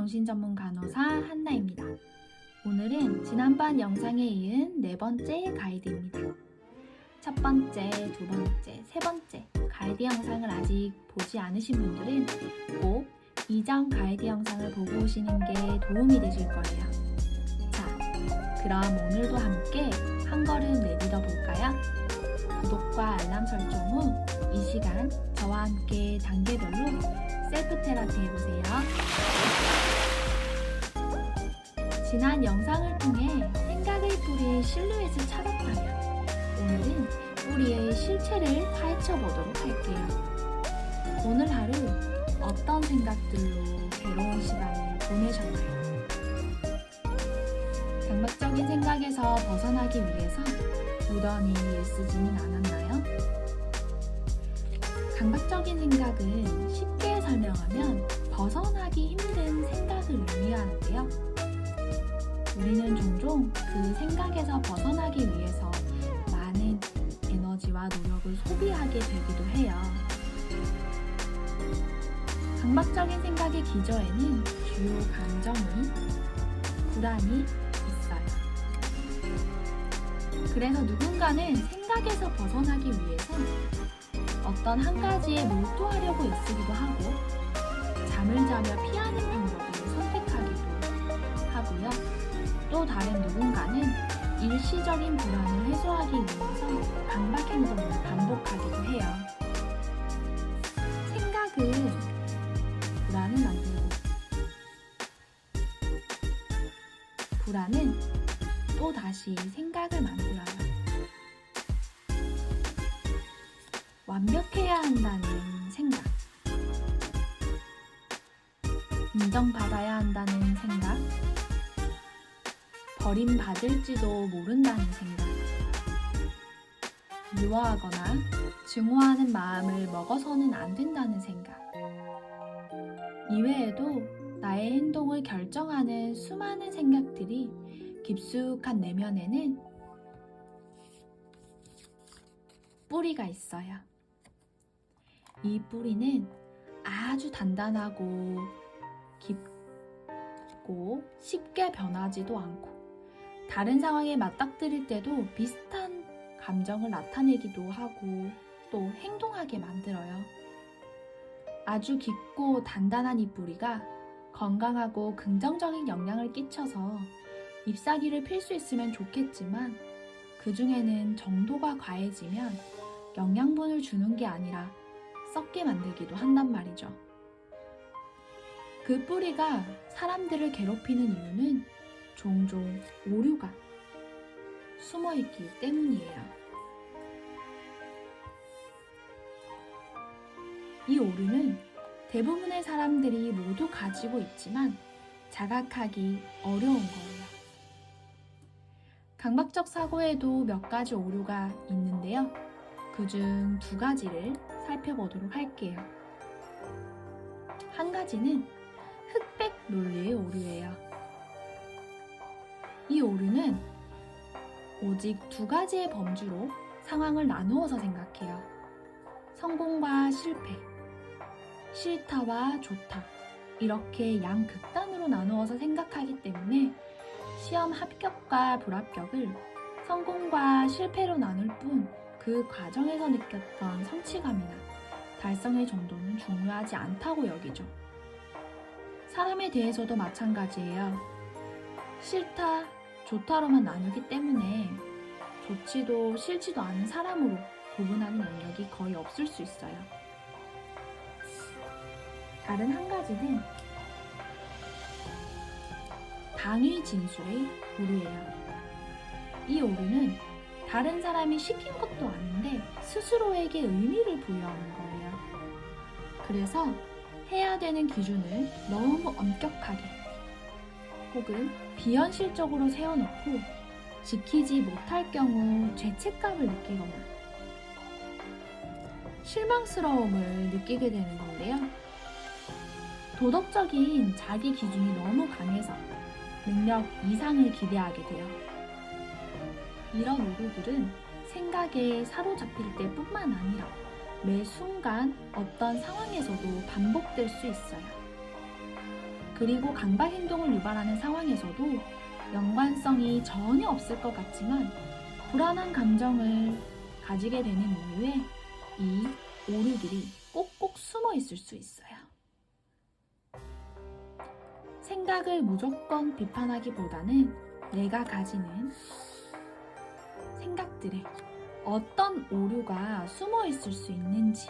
정신전문 간호사 한나입니다. 오늘은 지난번 영상에 이은 네 번째 가이드입니다. 첫 번째, 두 번째, 세 번째 가이드 영상을 아직 보지 않으신 분들은 꼭 이전 가이드 영상을 보고 오시는 게 도움이 되실 거예요. 자, 그럼 오늘도 함께 한 걸음 내딛어 볼까요? 구독과 알람 설정 후 이 시간 저와 함께 단계별로 셀프 테라피 해보세요. 지난 영상을 통해 생각의 뿌리의 실루엣을 찾았다면 오늘은 뿌리의 실체를 파헤쳐 보도록 할게요. 오늘 하루 어떤 생각들로 괴로운 시간을 보내셨나요? 강박적인 생각에서 벗어나기 위해서 무던히 애쓰지는 않았나요? 강박적인 생각은 쉽게 설명하면 벗어나기 힘든 생각을 의미하는데요. 우리는 종종 그 생각에서 벗어나기 위해서 많은 에너지와 노력을 소비하게 되기도 해요. 강박적인 생각의 기저에는 주요 감정이 불안이 있어요. 그래서 누군가는 생각에서 벗어나기 위해서 어떤 한 가지에 몰두하려고 애쓰기도 하고 잠을 자며 피하는 방법을 선택하기도 하고요. 또 다른 누군가는 일시적인 불안을 해소하기 위해서 강박 행동을 반복하기도 해요. 생각은 불안을 만들고 불안은 또 다시 생각을 만들어요. 완벽해야 한다는 생각. 인정받아야 한다는 생각. 버림받을지도 모른다는 생각. 미워하거나 증오하는 마음을 먹어서는 안 된다는 생각. 이외에도 나의 행동을 결정하는 수많은 생각들이 깊숙한 내면에는 뿌리가 있어요. 이 뿌리는 아주 단단하고 깊고 쉽게 변하지도 않고 다른 상황에 맞닥뜨릴 때도 비슷한 감정을 나타내기도 하고 또 행동하게 만들어요. 아주 깊고 단단한 이 뿌리가 건강하고 긍정적인 영향을 끼쳐서 잎사귀를 필 수 있으면 좋겠지만 그 중에는 정도가 과해지면 영양분을 주는 게 아니라 썩게 만들기도 한단 말이죠. 그 뿌리가 사람들을 괴롭히는 이유는 종종 오류가 숨어 있기 때문이에요. 이 오류는 대부분의 사람들이 모두 가지고 있지만 자각하기 어려운 거예요. 강박적 사고에도 몇 가지 오류가 있는데요. 그중 두 가지를 살펴보도록 할게요. 한 가지는 흑백 논리의 오류예요. 이 오류는 오직 두 가지의 범주로 상황을 나누어서 생각해요. 성공과 실패, 싫다와 좋다. 이렇게 양극단으로 나누어서 생각하기 때문에 시험 합격과 불합격을 성공과 실패로 나눌 뿐 그 과정에서 느꼈던 성취감이나 달성의 정도는 중요하지 않다고 여기죠. 사람에 대해서도 마찬가지예요. 싫다, 좋다로만 나누기 때문에 좋지도 싫지도 않은 사람으로 구분하는 영역이 거의 없을 수 있어요. 다른 한 가지는 당위 진술의 오류예요. 이 오류는 다른 사람이 시킨 것도 아닌데 스스로에게 의미를 부여하는 거예요. 그래서 해야 되는 기준을 너무 엄격하게 혹은 비현실적으로 세워놓고 지키지 못할 경우 죄책감을 느끼거나 실망스러움을 느끼게 되는 건데요. 도덕적인 자기 기준이 너무 강해서 능력 이상을 기대하게 돼요. 이런 오류들은 생각에 사로잡힐 때 뿐만 아니라 매 순간 어떤 상황에서도 반복될 수 있어요. 그리고 강박 행동을 유발하는 상황에서도 연관성이 전혀 없을 것 같지만 불안한 감정을 가지게 되는 이유에 이 오류들이 꼭꼭 숨어 있을 수 있어요. 생각을 무조건 비판하기보다는 내가 가지는 생각들에 어떤 오류가 숨어 있을 수 있는지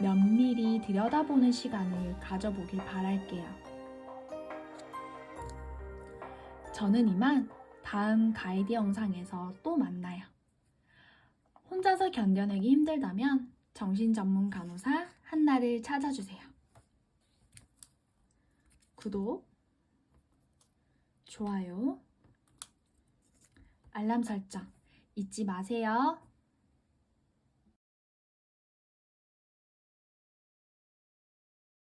면밀히 들여다보는 시간을 가져보길 바랄게요. 저는 이만 다음 가이드 영상에서 또 만나요. 혼자서 견뎌내기 힘들다면 정신 전문 간호사 한나를 찾아주세요. 구독, 좋아요, 알람 설정 잊지 마세요.